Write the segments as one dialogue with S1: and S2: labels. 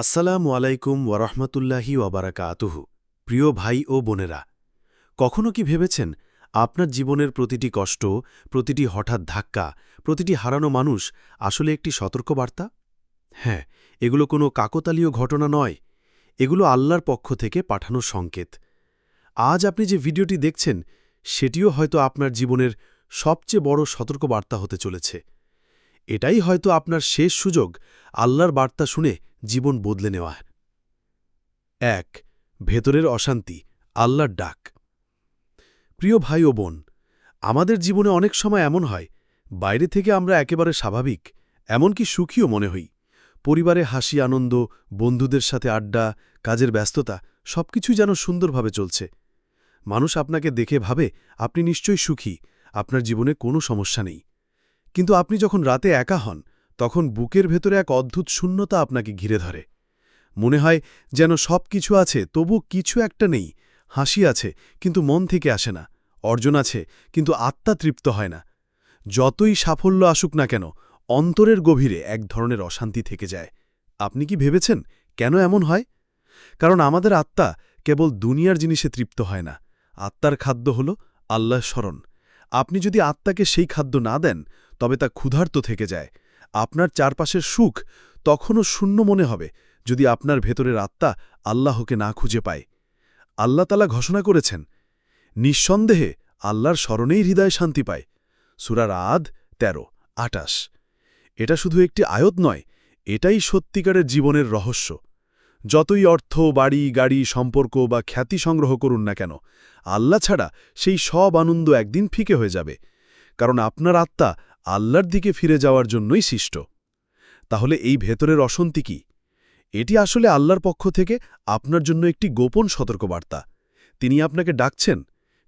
S1: আসসালামু আলাইকুম ওয়ারহমতুল্লাহি ওয়াবারাকাতুহু প্রিয় ভাই ও বোনেরা, কখনো কি ভেবেছেন আপনার জীবনের প্রতিটি কষ্ট, প্রতিটি হঠাৎ ধাক্কা, প্রতিটি হারানো মানুষ আসলে একটি সতর্কবার্তা? হ্যাঁ এগুলো কোনো কাকতালীয় ঘটনা নয়। এগুলো আল্লাহর পক্ষ থেকে পাঠানো সংকেত। আজ আপনি যে ভিডিওটি দেখছেন, সেটিও হয়তো আপনার জীবনের সবচেয়ে বড় সতর্কবার্তা হতে চলেছে। এটাই হয়তো আপনার শেষ সুযোগ আল্লাহর বার্তা শুনে জীবন বদলে নেওয়া এক, ভেতরের অশান্তি, আল্লাহর ডাক। প্রিয় ভাই ও বোন, আমাদের জীবনে অনেক সময় এমন হয়, বাইরে থেকে আমরা একেবারে স্বাভাবিক, এমনকি সুখীও মনে হই। পরিবারে হাসি, আনন্দ, বন্ধুদের সাথে আড্ডা, কাজের ব্যস্ততা, সবকিছুই যেন সুন্দরভাবে চলছে। মানুষ আপনাকে দেখে ভাবে, আপনি নিশ্চয়ই সুখী, আপনার জীবনে কোনো সমস্যা নেই। কিন্তু আপনি যখন রাতে একা হন তখন বুকের ভেতরে এক অদ্ভুত শূন্যতা আপনাকে ঘিরে ধরে। মনে হয় যেন সব কিছু আছে, তবু কিছু একটা নেই। হাসি আছে, কিন্তু মন থেকে আসে না। অর্জন আছে, কিন্তু আত্মা তৃপ্ত হয় না। যতই সাফল্য আসুক না কেন, অন্তরের গভীরে এক ধরনের অশান্তি থেকে যায়। আপনি কি ভেবেছেন, কেন এমন হয়? কারণ আমাদের আত্মা কেবল দুনিয়ার জিনিসে তৃপ্ত হয় না। আত্মার খাদ্য হল আল্লাহ স্মরণ। আপনি যদি আত্মাকে সেই খাদ্য না দেন, তবে তা ক্ষুধার্ত থেকে যায়। আপনার চারপাশের সুখ তখনও শূন্য মনে হবে যদি আপনার ভেতরের আত্মা আল্লাহকে না খুঁজে পায়। আল্লাহ তালা ঘোষণা করেছেন, নিঃসন্দেহে আল্লাহর স্মরণেই হৃদয় শান্তি পায়। সুরার আদ তেরো আটাশ এটা শুধু একটি আয়ত নয়, এটাই সত্যিকারের জীবনের রহস্য। যতই অর্থ, বাড়ি, গাড়ি, সম্পর্ক বা খ্যাতি সংগ্রহ করুন না কেন, আল্লাহ ছাড়া সেই সব আনন্দ একদিন ফিকে হয়ে যাবে। কারণ আপনার আত্মা আল্লাহর দিকে ফিরে যাওয়ার জন্যই সৃষ্ট। তাহলে এই ভেতরের অশান্তি কি? এটি আসলে আল্লাহর পক্ষ থেকে আপনার জন্য একটি গোপন সতর্কবার্তা। তিনি আপনাকে ডাকছেন,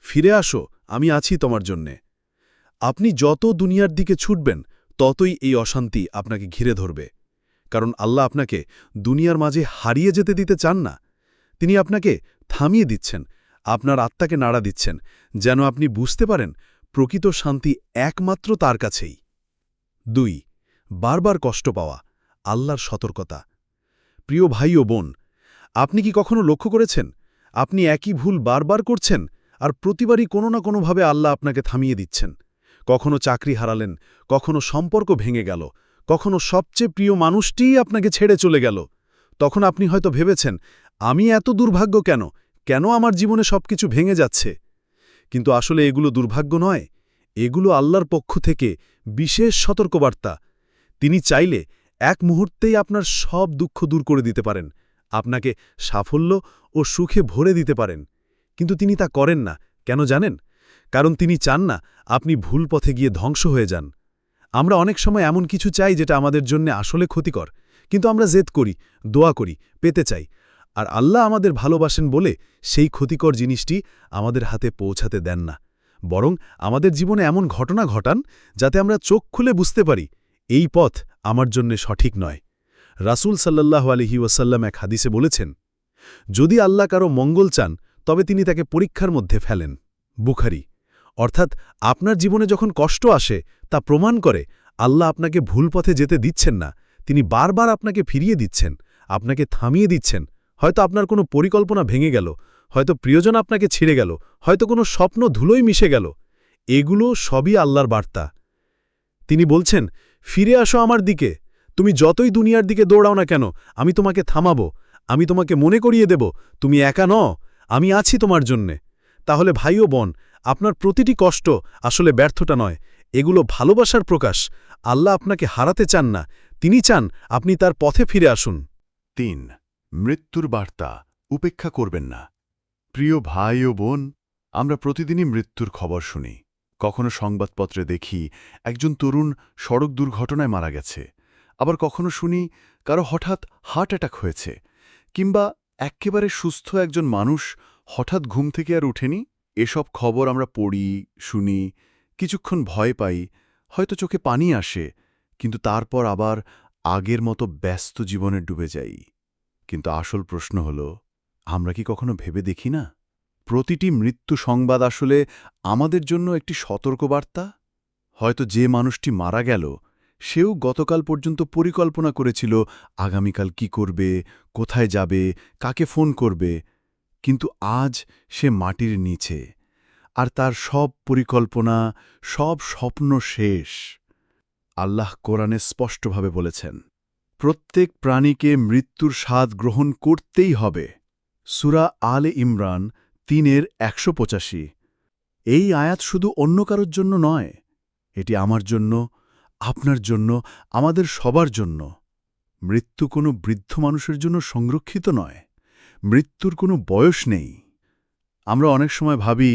S1: ফিরে আসো, আমি আছি তোমার জন্যে। আপনি যত দুনিয়ার দিকে ছুটবেন, ততই এই অশান্তি আপনাকে ঘিরে ধরবে। কারণ আল্লাহ আপনাকে দুনিয়ার মাঝে হারিয়ে যেতে দিতে চান না। তিনি আপনাকে থামিয়ে দিচ্ছেন, আপনার আত্মাকে নাড়া দিচ্ছেন, যেন আপনি বুঝতে পারেন প্রকৃত শান্তি একমাত্র তার কাছেই। দুই, বারবার কষ্ট পাওয়া, আল্লাহর সতর্কতা। প্রিয় ভাই ও বোন, আপনি কি কখনো লক্ষ্য করেছেন, আপনি একই ভুল বারবার করছেন আর প্রতিবারই কোনো না কোনোভাবে আল্লাহ আপনাকে থামিয়ে দিচ্ছেন? কখনো চাকরি হারালেন, কখনো সম্পর্ক ভেঙে গেল, কখনো সবচেয়ে প্রিয় মানুষটিই আপনাকে ছেড়ে চলে গেল। তখন আপনি হয়তো ভেবেছেন, আমি এত দুর্ভাগ্য কেন? কেন আমার জীবনে সবকিছু ভেঙে যাচ্ছে? কিন্তু আসলে এগুলো দুর্ভাগ্য নয়। এগুলো আল্লাহর পক্ষ থেকে বিশেষ সতর্কবার্তা। তিনি চাইলে এক মুহূর্তেই আপনার সব দুঃখ দূর করে দিতে পারেন, আপনাকে সাফল্য ও সুখে ভরে দিতে পারেন। কিন্তু তিনি তা করেন না, কেন জানেন? কারণ তিনি চান না আপনি ভুল পথে গিয়ে ধ্বংস হয়ে যান। আমরা অনেক সময় এমন কিছু চাই যেটা আমাদের জন্য আসলে ক্ষতিকর। কিন্তু আমরা জেদ করি, দোয়া করি, পেতে চাই। আর আল্লাহ আমাদের ভালোবাসেন বলে সেই ক্ষতিকর জিনিসটি আমাদের হাতে পৌঁছাতে দেন না। বরং আমাদের জীবনে এমন ঘটনা ঘটান যাতে আমরা চোখ খুলে বুঝতে পারি, এই পথ আমার জন্যে সঠিক নয়। রাসুল সাল্লাহ আলহি ওয়াসাল্লাম এক হাদিসে বলেছেন, যদি আল্লাহ কারও মঙ্গল চান, তবে তিনি তাকে পরীক্ষার মধ্যে ফেলেন। বুখারি, অর্থাৎ আপনার জীবনে যখন কষ্ট আসে তা প্রমাণ করে আল্লাহ আপনাকে ভুল পথে যেতে দিচ্ছেন না, তিনি বারবার আপনাকে ফিরিয়ে দিচ্ছেন, আপনাকে থামিয়ে দিচ্ছেন হয়তো আপনার কোনো পরিকল্পনা ভেঙে গেল, হয়তো প্রিয়জন আপনাকে ছিঁড়ে গেল, হয়তো কোনো স্বপ্ন ধুলোই মিশে গেল। এগুলো সবই আল্লাহর বার্তা। তিনি বলছেন, ফিরে আসো আমার দিকে। তুমি যতই দুনিয়ার দিকে দৌড়াও না কেন, আমি তোমাকে থামাবো। আমি তোমাকে মনে করিয়ে দেব, তুমি একা ন আমি আছি তোমার জন্যে। তাহলে ভাই ও বোন, আপনার প্রতিটি কষ্ট আসলে ব্যর্থটা নয়। এগুলো ভালোবাসার প্রকাশ। আল্লাহ আপনাকে হারাতে চান না। তিনি চান আপনি তার পথে ফিরে আসুন।
S2: তিন মৃত্যুর বার্তা উপেক্ষা করবেন না। প্রিয় ভাই ও বোন, আমরা প্রতিদিনই মৃত্যুর খবর শুনি। কখনো সংবাদপত্রে দেখি একজন তরুণ সড়ক দুর্ঘটনায় মারা গেছে। আবার কখনো শুনি কারও হঠাৎ হার্ট অ্যাটাক হয়েছে, কিংবা একেবারে সুস্থ একজন মানুষ হঠাৎ ঘুম থেকে আর উঠেনি এসব খবর আমরা পড়ি, শুনি, কিছুক্ষণ ভয় পাই, হয়তো চোখে পানি আসে, কিন্তু তারপর আবার আগের মতো ব্যস্ত জীবনে ডুবে যাই। কিন্তু আসল প্রশ্ন হল, আমরা কি কখনো ভেবে দেখি না? প্রতিটি মৃত্যু সংবাদ আসলে আমাদের জন্য একটি সতর্কবার্তা? হয়তো যে মানুষটি মারা গেল, সেও গতকাল পর্যন্ত পরিকল্পনা করেছিল আগামীকাল কি করবে, কোথায় যাবে, কাকে ফোন করবে, কিন্তু আজ সে মাটির নিচে। আর তার সব পরিকল্পনা, সব স্বপ্ন শেষ। আল্লাহ কোরআনে স্পষ্টভাবে বলেছেন প্রত্যেক প্রাণীকে মৃত্যুর স্বাদ গ্রহণ করতেই হবে। সুরা আলে ইমরান তিনের একশো পঁচাশি। এই আয়াত শুধু অন্য কারোর জন্য নয়, এটি আমার জন্য, আপনার জন্য, আমাদের সবার জন্য। মৃত্যু কোনো বৃদ্ধ মানুষের জন্য সংরক্ষিত নয়, মৃত্যুর কোনো বয়স নেই। আমরা অনেক সময় ভাবি,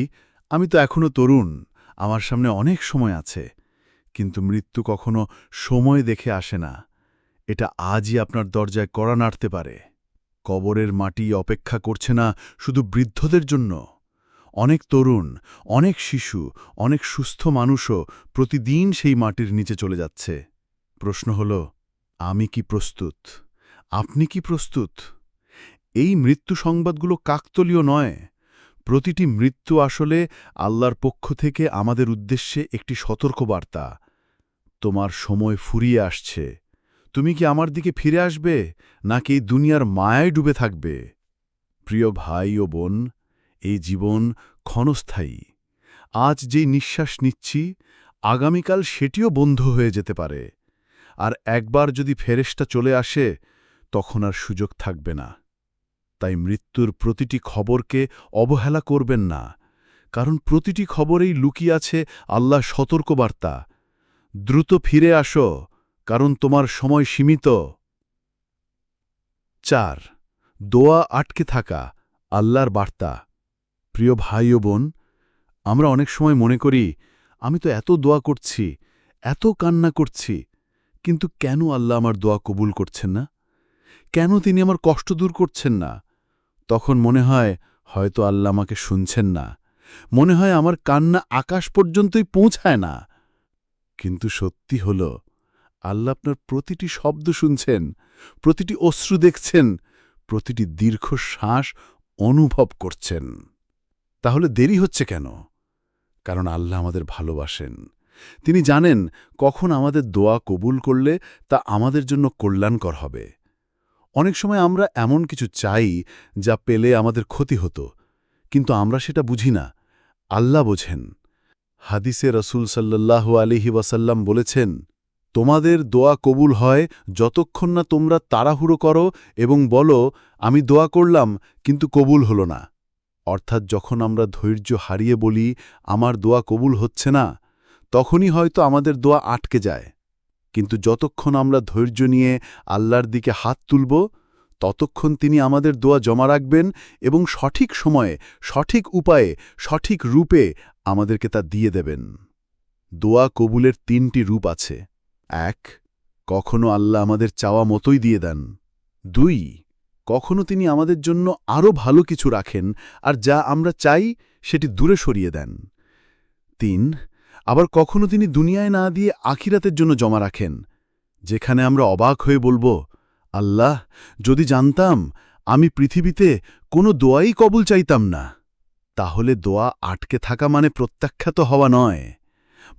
S2: আমি তো এখনও তরুণ, আমার সামনে অনেক সময় আছে। কিন্তু মৃত্যু কখনো সময় দেখে আসে না। এটা আজই আপনার দরজায় কড়া নাড়তে পারে। কবরের মাটি অপেক্ষা করছে না শুধু বৃদ্ধদের জন্য। অনেক তরুণ, অনেক শিশু, অনেক সুস্থ মানুষও প্রতিদিন সেই মাটির নিচে চলে যাচ্ছে। প্রশ্ন হল, আমি কি প্রস্তুত? আপনি কি প্রস্তুত? এই মৃত্যু সংবাদগুলো কাকতলীয় নয়। প্রতিটি মৃত্যু আসলে আল্লাহর পক্ষ থেকে আমাদের উদ্দেশ্যে একটি সতর্কবার্তা। তোমার সময় ফুরিয়ে আসছে। তুমি কি আমার দিকে ফিরে আসবে, নাকি দুনিয়ার মায়ায় ডুবে থাকবে? প্রিয় ভাই ও বোন এই জীবন ক্ষণস্থায়ী। আজ যে নিঃশ্বাস নিচ্ছি, আগামীকাল সেটিও বন্ধ হয়ে যেতে পারে। আর একবার যদি ফেরেশটা চলে আসে, তখন আর সুযোগ থাকবে না। তাই মৃত্যুর প্রতিটি খবরকে অবহেলা করবেন না। কারণ প্রতিটি খবরেই লুকিয়ে আছে আল্লাহ সতর্কবার্তা। দ্রুত ফিরে আসো কারণ তোমার সময় সীমিত। চার, দোয়া আটকে থাকা, আল্লাহর বার্তা। প্রিয় ভাই ও বোন, আমরা অনেক সময় মনে করি, আমি তো এত দোয়া করছি, এত কান্না করছি, কিন্তু কেন আল্লাহ আমার দোয়া কবুল করছেন না? কেন তিনি আমার কষ্ট দূর করছেন না? তখন মনে হয়, হয়তো আল্লাহ আমাকে শুনছেন না। মনে হয় আমার কান্না আকাশ পর্যন্তই পৌঁছায় না। কিন্তু সত্যি হল আল্লাহ আপনার প্রতিটি শব্দ শুনছেন, প্রতিটি অশ্রু দেখছেন, প্রতিটি দীর্ঘ শ্বাস অনুভব করছেন। তাহলে দেরি হচ্ছে কেন? কারণ আল্লাহ আমাদের ভালোবাসেন। তিনি জানেন কখন আমাদের দোয়া কবুল করলে তা আমাদের জন্য কল্যাণকর হবে। অনেক সময় আমরা এমন কিছু চাই যা পেলে আমাদের ক্ষতি হতো, কিন্তু আমরা সেটা বুঝি না। আল্লাহ বোঝেন। হাদিসে রসুল সাল্লাল্লাহু আলিহি ওয়াসাল্লাম বলেছেন তোমাদের দোয়া কবুল হয় যতক্ষণ না তোমরা তাড়াহুড়ো করো এবং বলো, আমি দোয়া করলাম, কিন্তু কবুল হল না। অর্থাৎ যখন আমরা ধৈর্য হারিয়ে বলি, আমার দোয়া কবুল হচ্ছে না, তখনই হয়তো আমাদের দোয়া আটকে যায়। কিন্তু যতক্ষণ আমরা ধৈর্য নিয়ে আল্লাহর দিকে হাত তুলব, ততক্ষণ তিনি আমাদের দোয়া জমা রাখবেন এবং সঠিক সময়ে, সঠিক উপায়ে, সঠিক রূপে আমাদেরকে তা দিয়ে দেবেন। দোয়া কবুলের তিনটি রূপ আছে। এক, কখনো আল্লাহ আমাদের চাওয়া মতোই দিয়ে দেন। দুই, কখনো তিনি আমাদের জন্য আরও ভালো কিছু রাখেন আর যা আমরা চাই সেটি দূরে সরিয়ে দেন। তিন, আবার কখনো তিনি দুনিয়ায় না দিয়ে আখিরাতের জন্য জমা রাখেন, যেখানে আমরা অবাক হয়ে বলব, আল্লাহ, যদি জানতাম, আমি পৃথিবীতে কোনো দোয়াই কবুল চাইতাম না। তাহলে দোয়া আটকে থাকা মানে প্রত্যাখ্যাত হওয়া নয়।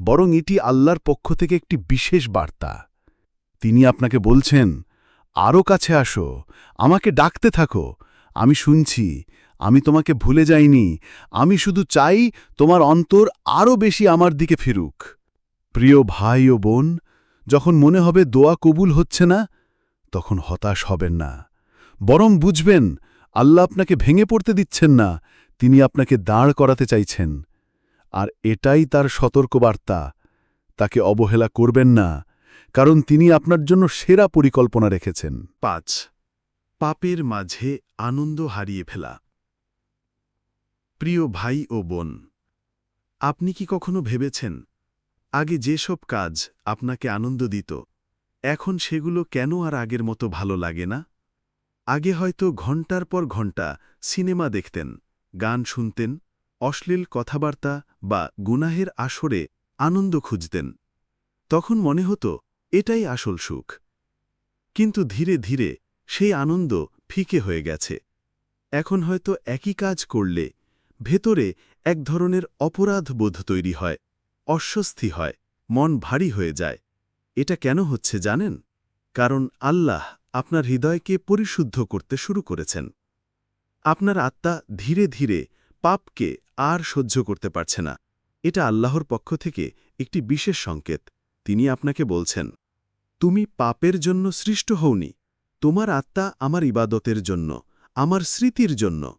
S2: বরং এটি আল্লাহর পক্ষ থেকে একটি বিশেষ বার্তা। তিনি আপনাকে বলছেন আরও কাছে আসো, আমাকে ডাকতে থাকো। আমি শুনছি, আমি তোমাকে ভুলে যাইনি। আমি শুধু চাই তোমার অন্তর আরও বেশি আমার দিকে ফিরুক। প্রিয় ভাই ও বোন, যখন মনে হবে দোয়া কবুল হচ্ছে না, তখন হতাশ হবেন না। বরং বুঝবেন, আল্লাহ আপনাকে ভেঙে পড়তে দিচ্ছেন না। তিনি আপনাকে দাঁড় করাতে চাইছেন। আর এটাই তার সতর্কবার্তা। তাকে অবহেলা করবেন না, কারণ তিনি আপনার জন্য সেরা পরিকল্পনা রেখেছেন।
S1: পাঁচ, পাপের মাঝে আনন্দ হারিয়ে ফেলা। প্রিয় ভাই ও বোন, আপনি কি কখনো ভেবেছেন, আগে যেসব কাজ আপনাকে আনন্দ দিত, এখন সেগুলো কেন আর আগের মতো ভালো লাগে না? আগে হয়তো ঘণ্টার পর ঘণ্টা সিনেমা দেখতেন, গান শুনতেন, অশ্লীল কথাবার্তা বা গুনাহের আসরে আনন্দ খুঁজতেন। তখন মনে হতো, এটাই আসল সুখ। কিন্তু ধীরে ধীরে সেই আনন্দ ফিকে হয়ে গেছে। এখন হয়তো একই কাজ করলে ভেতরে এক ধরনের অপরাধ বোধ তৈরি হয়, অস্বস্তি হয়, মন ভারী হয়ে যায়। এটা কেন হচ্ছে জানেন? কারণ আল্লাহ আপনার হৃদয়কে পরিশুদ্ধ করতে শুরু করেছেন। আপনার আত্মা ধীরে ধীরে পাপকে আর সহ্য করতে পারছে না। এটা আল্লাহর পক্ষ থেকে একটি বিশেষ সংকেত। তিনি আপনাকে বলছেন, তুমি পাপের জন্য সৃষ্ট হওনি। তোমার আত্মা আমার ইবাদতের জন্য, আমার স্মৃতির জন্য।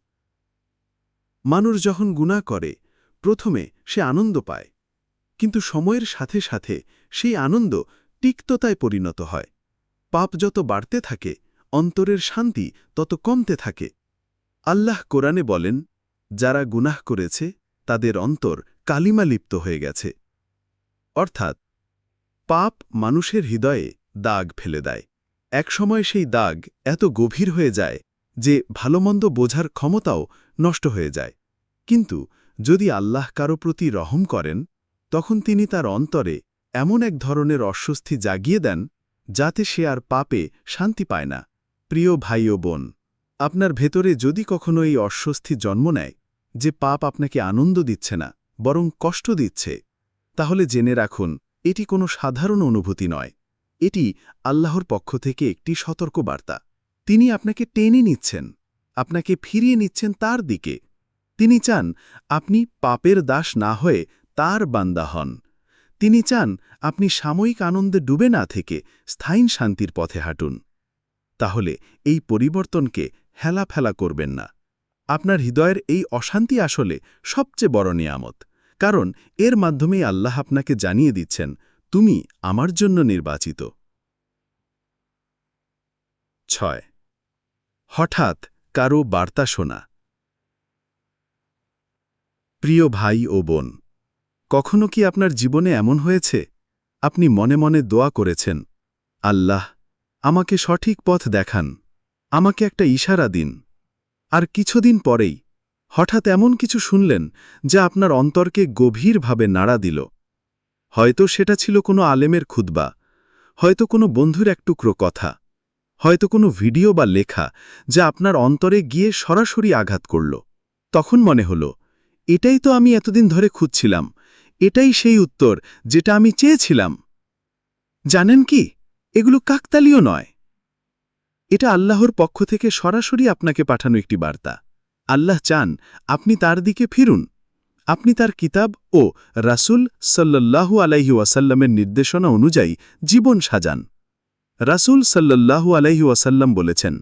S1: মানুষ যখন গুণা করে, প্রথমে সে আনন্দ পায়। কিন্তু সময়ের সাথে সাথে সেই আনন্দ তিক্ততায় পরিণত হয়। পাপ যত বাড়তে থাকে, অন্তরের শান্তি তত কমতে থাকে। আল্লাহ কোরআনে বলেন যারা গুনাহ করেছে, তাদের অন্তর কালিমা লিপ্ত হয়ে গেছে। অর্থাৎ, পাপ মানুষের হৃদয়ে দাগ ফেলে দেয়। একসময় সেই দাগ এত গভীর হয়ে যায় যে ভালোমন্দ বোঝার ক্ষমতাও নষ্ট হয়ে যায়। কিন্তু যদি আল্লাহ কারও প্রতি রহম করেন, তখন তিনি তার অন্তরে এমন এক ধরনের অস্বস্তি জাগিয়ে দেন, যাতে সে আর পাপে শান্তি পায় না। প্রিয় ভাই ও বোন, আপনার ভেতরে যদি কখনো এই অস্বস্তি জন্ম নেয় যে পাপ আপনাকে আনন্দ দিচ্ছে না, বরং কষ্ট দিচ্ছে। তাহলে জেনে রাখুন, এটি কোনো সাধারণ অনুভূতি নয়। এটি আল্লাহর পক্ষ থেকে একটি সতর্ক বার্তা তিনি আপনাকে টেনে নিচ্ছেন, আপনাকে ফিরিয়ে নিচ্ছেন তার দিকে। তিনি চান আপনি পাপের দাস না হয়ে তার বান্দা হন। তিনি চান আপনি সাময়িক আনন্দে ডুবে না থেকে স্থায়ী শান্তির পথে হাঁটুন। তাহলে এই পরিবর্তনকে হেলাফেলা করবেন না। আপনার হৃদয়ের এই অশান্তি আসলে সবচেয়ে বড় নিয়ামত। কারণ এর মাধ্যমেই আল্লাহ আপনাকে জানিয়ে দিচ্ছেন, তুমি আমার জন্য নির্বাচিত। ছয়। হঠাৎ কারও বার্তা শোনা। প্রিয় ভাই ও বোন, কখনো কি আপনার জীবনে এমন হয়েছে? আপনি মনে মনে দোয়া করেছেন, আল্লাহ, আমাকে সঠিক পথ দেখান, আমাকে একটা ইশারা দিন। আর কিছুদিন পরেই, হঠাৎ এমন কিছু শুনলেন যা আপনার অন্তরকে গভীরভাবে নাড়া দিল। হয়তো সেটা ছিল কোনো আলেমের খুতবা, হয়তো কোনো বন্ধুর এক টুকরো কথা, হয়তো কোনো ভিডিও বা লেখা যা আপনার অন্তরে গিয়ে সরাসরি আঘাত করল। তখন মনে হল, এটাই তো আমি এতদিন ধরে খুঁজছিলাম, এটাই সেই উত্তর যেটা আমি চেয়েছিলাম। জানেন কি, এগুলো কাকতালীয় নয়। এটা আল্লাহর পক্ষ থেকে সরাসরি আপনাকে পাঠানো একটি বার্তা। আল্লাহ চান আপনি তার দিকে ফিরুন। আপনি তার কিতাব ও রাসুল সাল্লাল্লাহু আলাইহি ওয়াসাল্লামের নির্দেশনা অনুযায়ী জীবন সাজান। রাসুল সাল্লাল্লাহু আলাইহি ওয়াসাল্লাম বলেছেন,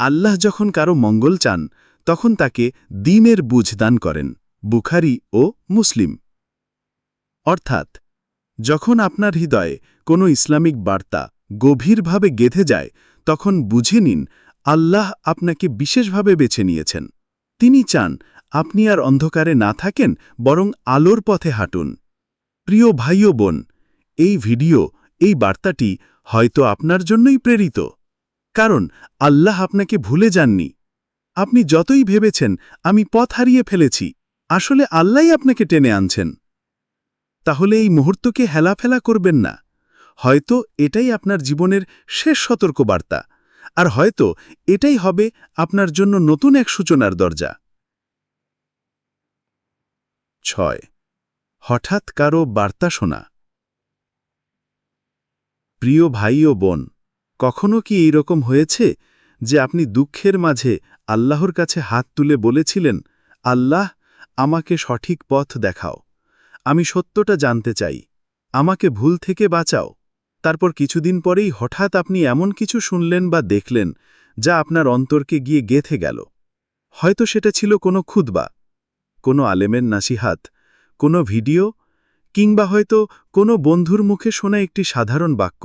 S1: আল্লাহ যখন কারও মঙ্গল চান, তখন তাকে দিনের বুঝ দান করেন, বুখারি ও মুসলিম। অর্থাৎ, যখন আপনার হৃদয়ে কোনো ইসলামিক বার্তা গভীরভাবে গেঁথে যায় তখন বুঝে নিন, আল্লাহ আপনাকে বিশেষভাবে বেছে নিয়েছেন। তিনি চান, আপনি আর অন্ধকারে না থাকেন, বরং আলোর পথে হাঁটুন। প্রিয় ভাই বোন, এই ভিডিও, এই বার্তাটি হয়তো আপনার জন্যই প্রেরিত। কারণ, আল্লাহ আপনাকে ভুলে যাননি। আপনি যতই ভেবেছেন, আমি পথ হারিয়ে ফেলেছি, আসলে আল্লাহই আপনাকে টেনে আনছেন। তাহলে এই মুহূর্তকে হেলাফেলা করবেন না। হয়তো এটাই আপনার জীবনের শেষ সতর্কবার্তা, আর হয়তো এটাই হবে আপনার জন্য নতুন এক সূচনার দরজা। ছয়, হঠাৎ কারও বার্তা শোনা। প্রিয় ভাই ও বোন, কখনো কি এই রকম হয়েছে যে আপনি দুঃখের মাঝে আল্লাহর কাছে হাত তুলে বলেছিলেন, আল্লাহ, আমাকে সঠিক পথ দেখাও, আমি সত্যটা জানতে চাই, আমাকে ভুল থেকে বাঁচাও তারপর কিছুদিন পরেই হঠাৎ আপনি এমন কিছু শুনলেন বা দেখলেন, যা আপনার অন্তরকে গিয়ে গেথে গেল। হয়তো সেটা ছিল কোনো খুদবা কোনো আলেমের নাসিহাত, কোনো ভিডিও, কিংবা হয়তো কোনো বন্ধুর মুখে শোনা একটি সাধারণ বাক্য।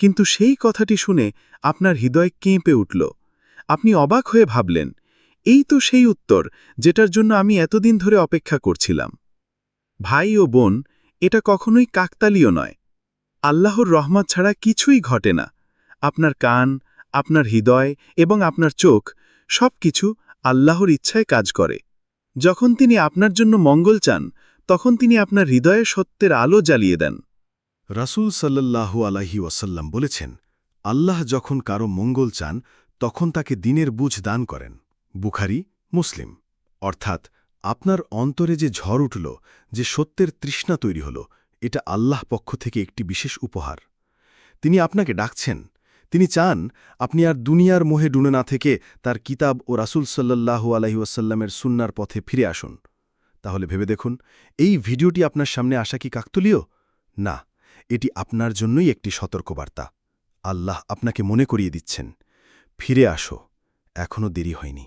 S1: কিন্তু সেই কথাটি শুনে আপনার হৃদয় কেঁপে উঠল। আপনি অবাক হয়ে ভাবলেন, এই তো সেই উত্তর, যেটার জন্য আমি এতদিন ধরে অপেক্ষা করছিলাম। ভাই ও বোন, এটা কখনোই কাকতালীয় নয়। আল্লাহর রহমত ছাড়া কিছুই ঘটে না। আপনার কান, আপনার হৃদয় এবং আপনার চোখ সব কিছু আল্লাহর ইচ্ছায় কাজ করে। যখন তিনি আপনার জন্য মঙ্গল চান, তখন তিনি আপনার হৃদয়ে সত্যের আলো জ্বালিয়ে দেন।
S2: রাসূল সাল্লাল্লাহু আলাইহি ওয়াসাল্লাম বলেছেন, আল্লাহ যখন কারও মঙ্গল চান, তখন তাকে দিনের বুঝ দান করেন। বুখারি, মুসলিম। অর্থাৎ, আপনার অন্তরে যে ঝড় উঠল, যে সত্যের তৃষ্ণা তৈরি হল এটা আল্লাহ পক্ষ থেকে একটি বিশেষ উপহার।
S3: তিনি আপনাকে ডাকছেন। তিনি চান আপনি আর দুনিয়ার মোহে ডুনে না থেকে তার কিতাব ও রাসুল সাল্লাহু আলহিউসাল্লামের সুন্নার পথে ফিরে আসুন। তাহলে ভেবে দেখুন, এই ভিডিওটি আপনার সামনে আসা কি কাকতুলীয়? না, এটি আপনার জন্যই একটি সতর্কবার্তা। আল্লাহ আপনাকে মনে করিয়ে দিচ্ছেন, ফিরে আসো এখনও দেরি হয়নি।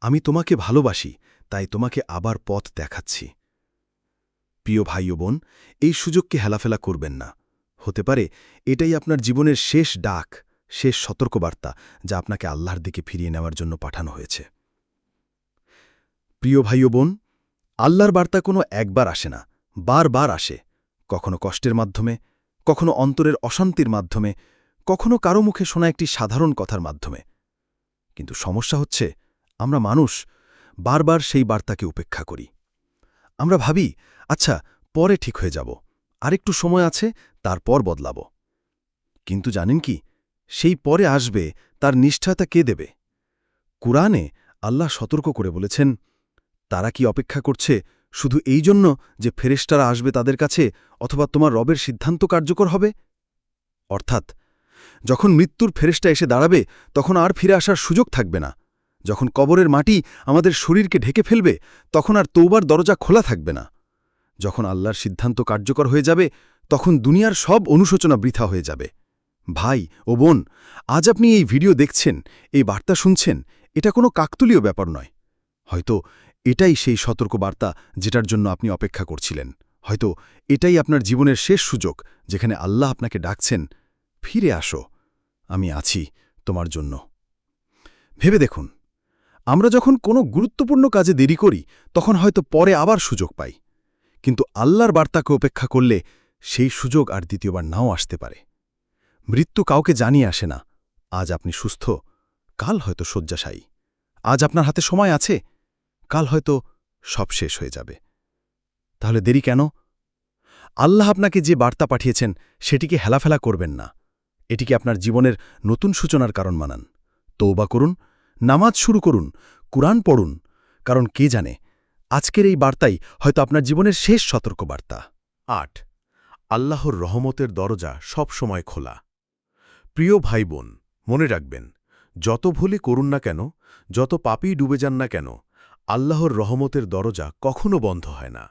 S3: আমি তোমাকে ভালোবাসি, তাই তোমাকে আবার পথ দেখাচ্ছি। প্রিয় ভাই ও বোন, এই সুযোগকে হেলাফেলা করবেন না। হতে পারে এটাই আপনার জীবনের শেষ ডাক, শেষ সতর্কবার্তা যা আপনাকে আল্লাহর দিকে ফিরিয়ে নেওয়ার জন্য পাঠানো হয়েছে। প্রিয় ভাই ও বোন, আল্লাহর বার্তা কোনো একবার আসে না, বারবার আসে, কখনো কষ্টের মাধ্যমে, কখনো অন্তরের অশান্তির মাধ্যমে, কখনো কারও মুখে শোনা একটি সাধারণ কথার মাধ্যমে। কিন্তু সমস্যা হচ্ছে, আমরা মানুষ বারবার সেই বার্তাকে উপেক্ষা করি। আমরা ভাবি আচ্ছা পরে ঠিক হয়ে যাব। আরেকটু সময় আছে, তারপর বদলাব। কিন্তু জানেন কি, সেই পরে আসবে, তার নিষ্ঠাতা কে দেবে? কুরআনে আল্লাহ সতর্ক করে বলেছেন, তারা কি অপেক্ষা করছে শুধু এই জন্য যে ফেরেশতারা আসবে তাদের কাছে অথবা তোমার রবের সিদ্ধান্ত কার্যকর হবে? অর্থাৎ, যখন মৃত্যুর ফেরেশতা এসে দাঁড়াবে, তখন আর ফিরে আসার সুযোগ থাকবে না। যখন কবরের মাটি আমাদের শরীরকে ঢেকে ফেলবে, তখন আর তৌবার দরজা খোলা থাকবে না। যখন আল্লাহর সিদ্ধান্ত কার্যকর হয়ে যাবে, তখন দুনিয়ার সব অনুশোচনা বৃথা হয়ে যাবে। ভাই ও বোন, আজ আপনি এই ভিডিও দেখছেন, এই বার্তা শুনছেন, এটা কোনো কাকতুলীয় ব্যাপার নয়। হয়তো এটাই সেই সতর্ক বার্তা যেটার জন্য আপনি অপেক্ষা করছিলেন। হয়তো এটাই আপনার জীবনের শেষ সুযোগ, যেখানে আল্লাহ আপনাকে ডাকছেন, ফিরে আসো, আমি আছি তোমার জন্য। ভেবে দেখুন, আমরা যখন কোনো গুরুত্বপূর্ণ কাজে দেরি করি, তখন হয়তো পরে আবার সুযোগ পাই। কিন্তু আল্লাহর বার্তাকে উপেক্ষা করলে সেই সুযোগ আর দ্বিতীয়বার নাও আসতে পারে। মৃত্যু কাউকে জানিয়ে আসে না, আজ আপনি সুস্থ, কাল হয়তো শয্যাশায়ী, আজ আপনার হাতে সময় আছে, কাল হয়তো সব শেষ হয়ে যাবে। তাহলে দেরি কেন? আল্লাহ আপনাকে যে বার্তা পাঠিয়েছেন, সেটিকে হেলাফেলা করবেন না। এটিকে আপনার জীবনের নতুন সূচনার কারণ মানান? তৌবা করুন, নামাজ শুরু করুন, কুরআন পড়ুন, কারণ কে জানে আজকের এই বার্তাই হয়তো আপনার জীবনের শেষ সতর্কবার্তা।
S1: আট, আল্লাহর রহমতের দরজা সব সময় খোলা। প্রিয় ভাই বোন মনে রাখবেন, যত ভুলে করুন না কেন, যত পাপেই ডুবে যান না কেন, আল্লাহর রহমতের দরজা কখনো বন্ধ হয় না।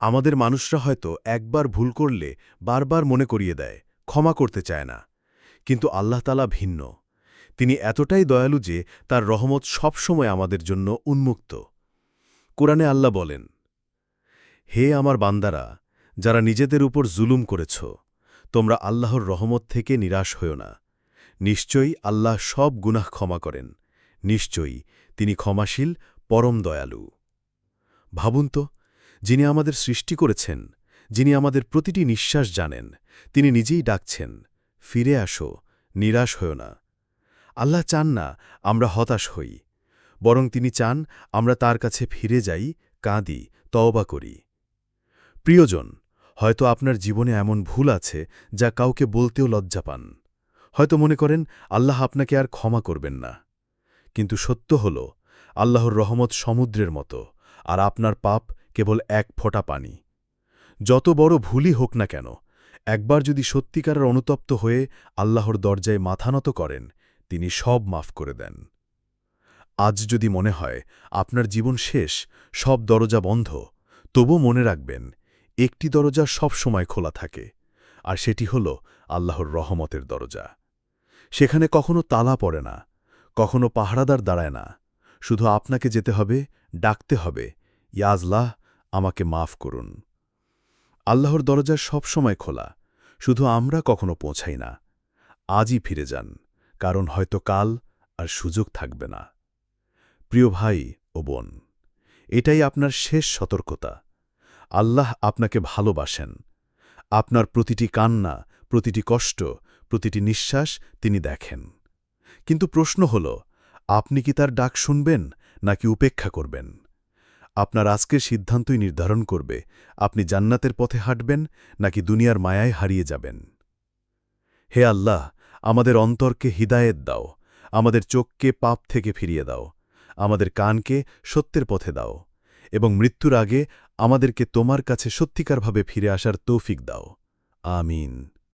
S1: আমাদের মানুষরা হয়তো একবার ভুল করলে বারবার মনে করিয়ে দেয়, ক্ষমা করতে চায় না। কিন্তু আল্লাহ তালা ভিন্ন। তিনি এতটাই দয়ালু যে তার রহমত সবসময় আমাদের জন্য উন্মুক্ত। কোরআনে আল্লাহ বলেন, হে আমার বান্দারা, যারা নিজেদের উপর জুলুম করেছ, তোমরা আল্লাহর রহমত থেকে নিরাশ হও না। নিশ্চয়ই আল্লাহ সব গুনাহ ক্ষমা করেন। নিশ্চয়ই তিনি ক্ষমাশীল, পরম দয়ালু। ভাবুন তো, যিনি আমাদের সৃষ্টি করেছেন, যিনি আমাদের প্রতিটি নিঃশ্বাস জানেন, তিনি নিজেই ডাকছেন, ফিরে আসো, নিরাশ হও না। আল্লাহ চান না আমরা হতাশ হই। বরং তিনি চান, আমরা তার কাছে ফিরে যাই, কাঁদি, তওবা করি। প্রিয়জন, হয়তো আপনার জীবনে এমন ভুল আছে যা কাউকে বলতেও লজ্জা পান। হয়তো মনে করেন, আল্লাহ আপনাকে আর ক্ষমা করবেন না। কিন্তু সত্য হল, আল্লাহর রহমত সমুদ্রের মতো, আর আপনার পাপ কেবল এক ফোঁটা পানি। যত বড় ভুলই হোক না কেন, একবার যদি সত্যিকারের অনুতপ্ত হয়ে আল্লাহর দরজায় মাথা নত করেন, তিনি সব মাফ করে দেন। আজ যদি মনে হয় আপনার জীবন শেষ, সব দরজা বন্ধ তবু মনে রাখবেন, একটি দরজা সব সময় খোলা থাকে, আর সেটি হল আল্লাহর রহমতের দরজা। সেখানে কখনো তালা পড়ে না, কখনো পাহারাদার দাঁড়ায় না, শুধু আপনাকে যেতে হবে, ডাকতে হবে ইয়াজলাহ আমাকে মাফ করুন। আল্লাহর দরজা সব সময় খোলা, শুধু আমরা কখনো পৌঁছাই না, আজই ফিরে যান, কারণ হয়তো কাল আর সুযোগ থাকবে না। প্রিয় ভাই ও বোন, এটাই আপনার শেষ সতর্কতা। আল্লাহ আপনাকে ভালোবাসেন। আপনার প্রতিটি কান্না, প্রতিটি কষ্ট, প্রতিটি নিঃশ্বাস তিনি দেখেন। কিন্তু প্রশ্ন হল, আপনি কি তার ডাক শুনবেন নাকি উপেক্ষা করবেন? আপনার আজকের সিদ্ধান্তই নির্ধারণ করবে, আপনি জান্নাতের পথে হাঁটবেন নাকি দুনিয়ার মায়ায় হারিয়ে যাবেন। হে আল্লাহ, আমাদের অন্তরকে হিদায়েত দাও, আমাদের চোখকে পাপ থেকে ফিরিয়ে দাও। আমাদের কানকে সত্যের পথে দাও এবং মৃত্যুর আগে আমাদেরকে তোমার কাছে সত্যিকারভাবে ফিরে আসার তৌফিক দাও। আমিন।